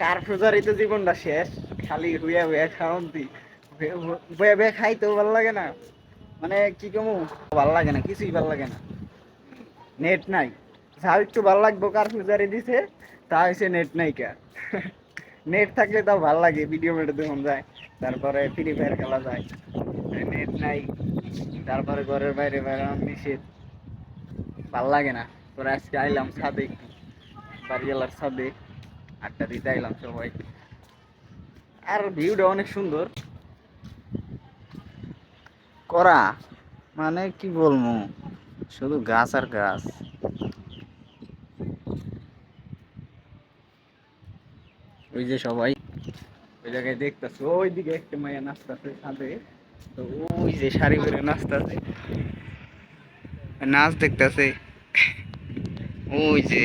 কার ফুজারিতে জীবনটা শেষ? খালি হুইয়া হুইয়া খাওয়ান্তি হুইয়া হুইয়া খাইতেও ভালো লাগে না। মানে কি কমু? ভালো লাগে না, কিছুই ভালো লাগে না। নেট নাই। যা একটু ভালো লাগবো, কার দিছে, তা হয়েছে নেট নাই কা। নেট থাকলে তাও ভালো লাগে, ভিডিও মেটে দেখুন যায়। তারপরে ফ্রি ফায়ার খেলা যায়। নেট নাই, তারপরে ঘরের বাইরে বেরোনো নিষেধ। ভালো লাগে না। তোরা আজকে আইলাম একটু, বাড়িওয়ালার ছাদে। আড্ডা দিতে আইলাম সবাই। আর ভিউটা অনেক সুন্দর। করা মানে কি বলব? শুধু গাছ আর গাছ। ওই যে সবাই ওই জায়গায় দেখতেছে ওই দিকে একটা মাইয়া নাচতেছে ছাদে। তো ওই যে শাড়ি পরে নাচতেছে। নাচ দেখতেছে। ওই যে।